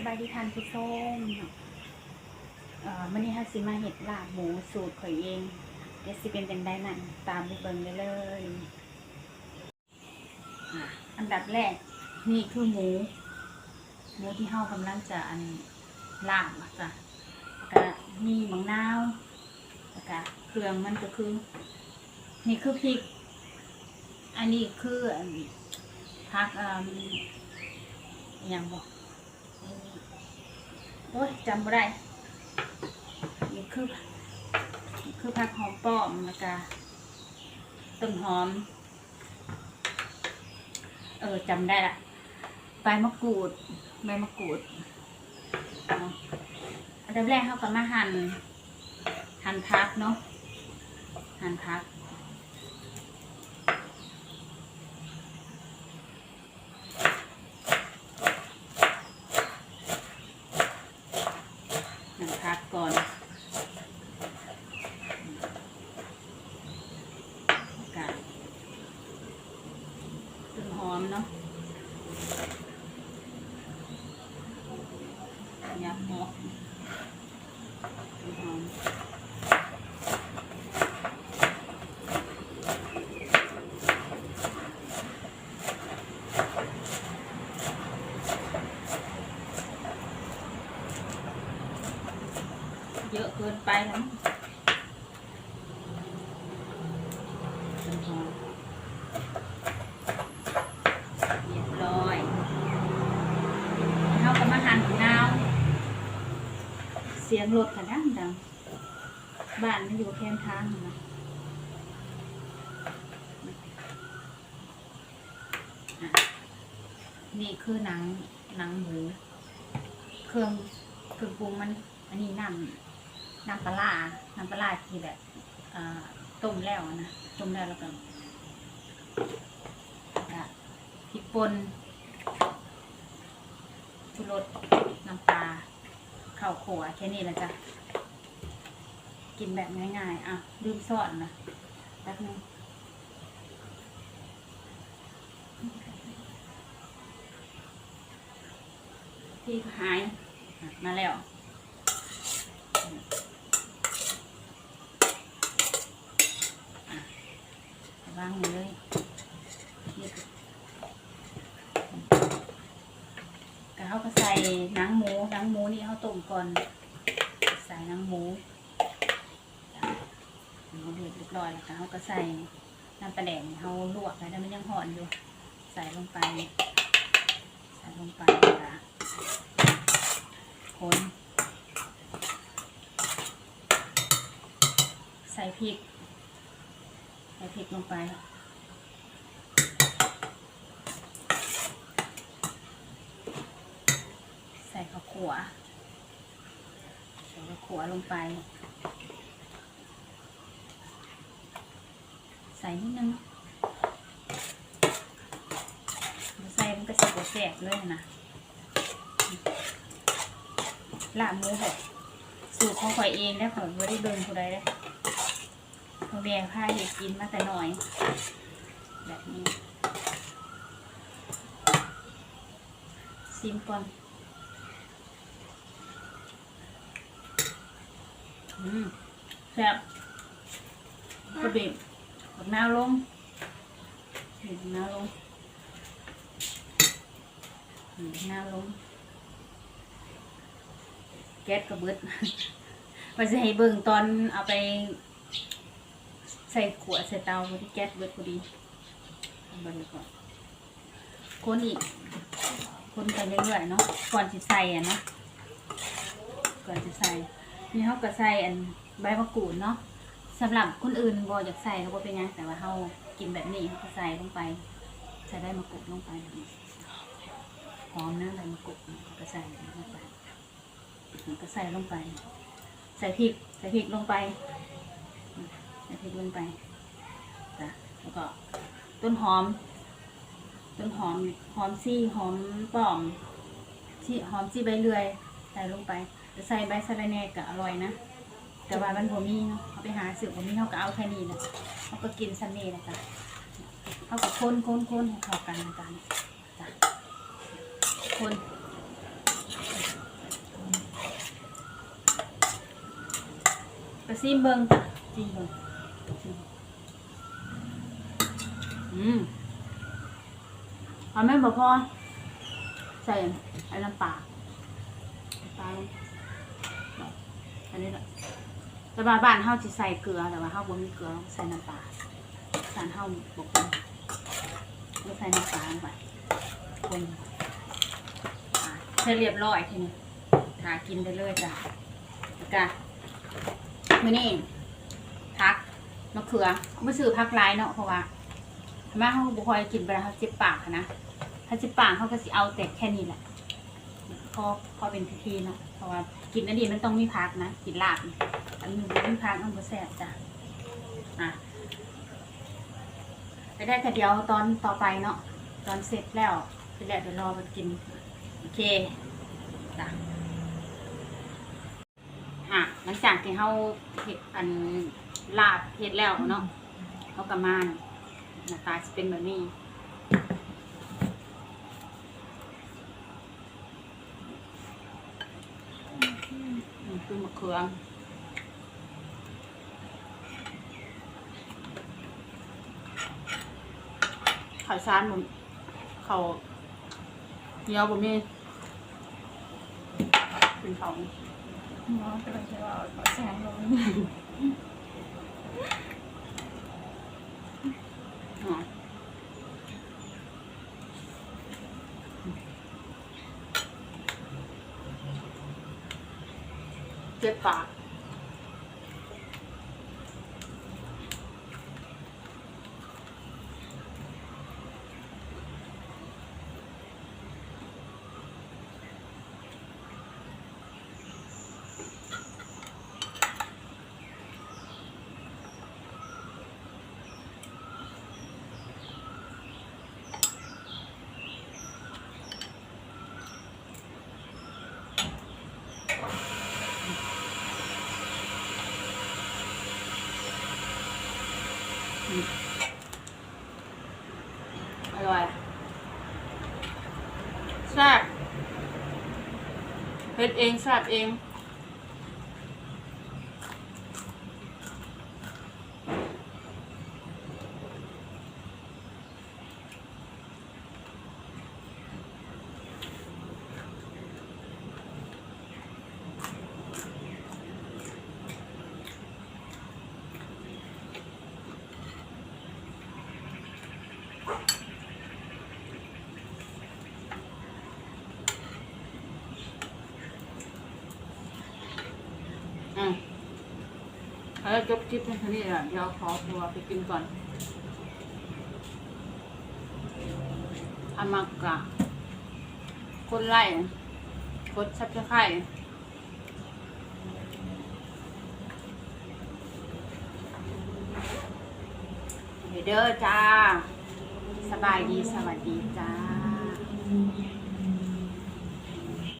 สบายดีทานผู้ชมเอ่อมื่อนี้ฮาสิมาเห็ดลาบหมูสูตรข่อยเองเดี๋ยวสิเป็นจังได้นั่นตามไปเบิ่งได้เลยอะอันดับแรกนี่คือหมูหมูที่เฮากำลังจะอันลางอะจ้ะแล้วก็มีมะนาวแล้วก็เครื่องมันก็คือ นี่คือพริก อันนี้คืออันผักอ่าอย่างบอก โอ้ยจำบ่ได้นี่คือนี่คือผักหอมป้อมแล้วก็ต้นหอม เออจำได้ละใบมะกรูดใบมะกรูดเนาะอันดับแรกเขาก็มาหั่นหั่นพักเนาะหั่นพัก หนังพักก่อนกาต้นหอมเนาะยับหอมต้นหอมเยอะเกินไปแล้วต้นหอมเรียบร้อยเขาก็มาหั่นมะนาว เสียงรถกันดังดังบ้านมันอยู่แคมทางนั่นนะนี่คือหนังหนังหมูเครื่องเครื่องปรุงมันอันนี้น้ำน้ำปลาน้ำปลาที่แบบต้มแล้วนะต้มแล้วแล้วก็อะพริกป่นชูรสน้ำปลา ข้าวขัวแค่นี้แหละจ้ะ กินแบบง่ายๆ อะลืมซอสนะแป๊บนึงพี่หายมาแล้ววางเลยนี่ก็ก็ เขาก็ใส่หนังหมูหนังหมูนี่เขาต้มก่อน ใส่หนังหมูจ้ะหมูเดือดเรียบร้อยแล้วค่ะเขาก็ใส่น้ำปลาแดงเขาลวกไว้แล้วมันยังหอนอยู่ ใส่ลงไป ใส่ลงไปค่ะคนใส่พริก ใส่พริกลงไป ใส่ ข้าวขัวใส่ข้าวขัวลงไป ใส่นิดนึงใส่มันก็สิบแสบเลยนะลาบหมูแบบสูตรของข่อยเองได้ข่อยไม่ได้เดินผู้ใดได้พ่อแม่พาเห็ดกินมาแต่น้อย แบบนี้ซิมก่อน อืมแซ่บกระเบีบผักนาลงบีบนาลงบีบนาลง แก๊สกระเบิดว่าจะให้เบิ่งตอนเอาไป ใส่ขวดใส่เตาพอดีแก๊สเบิดพอดีเอาเบิ่งก่อนคนอีก คนไปเรื่อยๆเนาะ ก่อนจะใส่อะเนาะก่อนจะใส่ นี่เขาก็ใส่อันใบมะกรูดเนาะสำหรับคนอื่นบอยากใส่เขาบ่เป็นหยังแต่ว่าเขากินแบบนี้เขาก็ใส่ลงไป ใส่ใบมะกรูดลงไปหอมนะใบมะกรูดก็ใส่ลงไปก็ใส่ลงไป ใส่พริกใส่พริกลงไปใส่พริกลงไปจ้ะแล้วก็ต้นหอม ต้นหอมหอมซี่หอมป้อมที่หอมซี่ใบเลื่อย ใส่ลงไป ใส่ใบสะระแหน่ก็อร่อยนะแต่ว่ามันผมมีเนาะเอาไปหาซื้อบ่มีเขาก็เอาแค่นี้นะเขาก็กินซันนี่นะจ๊ะเขาก็คนคนคนให้เข้ากันนะจ๊ะจ้ะคนกระซิมเบิ่งจ้ะซิงเบิ่งอืมเอาแม่บอกพ่อใส่อะไรลำปลาปลา นนี้แหละแต่ว่าบ้านเฮาสิใส่เกลือแต่ว่าเฮาบ่มีเกลือใส่น้ำปลาสารเฮาบ่เป็นเราใส่น้ำปลาลงไปคนอะเสร็จเรียบร้อยทีนี้หากินได้เลยจ้ะแล้วก็มื้อนี้พักมะเขือบ่ซื้อพักหลายเนาะเพราะว่าแม่เฮาบ่ค่อยกินไปแล้วเฮาเจ็บปากนะถ้าเจ็บปากเขาก็สิเอาแต่แค่นี้แหละพอพอเป็นพิธีเนาะเพราะว่า กินอันนี้มันต้องมีพักนะกินลาบอันนี้มันมีพักมันก็แซ่บจ้ะอะไปได้แต่เดียวตอนต่อไปเนาะตอนเสร็จแล้วเสร็จแล้วเดี๋ยวรอมากินโอเคจ้ะอะหลังจากที่เขาเห็ดอันลาบเห็ดแล้วเนาะเขากระมานหน้าตาจะเป็นแบบนี้ นี่คือมะเขือข่าวสารผมเขาเหนียวผมมีเป็นเขาหมอก็เลยใช้ว่าขอแสงลงอ๋อ เจ็ แซ่บเผ็ดเองแซ่บเองอืม แล้วจบคลิปเพียงเท่นี้แหละเดี๋ยวขอตัวไปกินก่อนอามากะคนไล่กดซับสไครต์เด้อจ้า สบายดีสวัสดีจ้า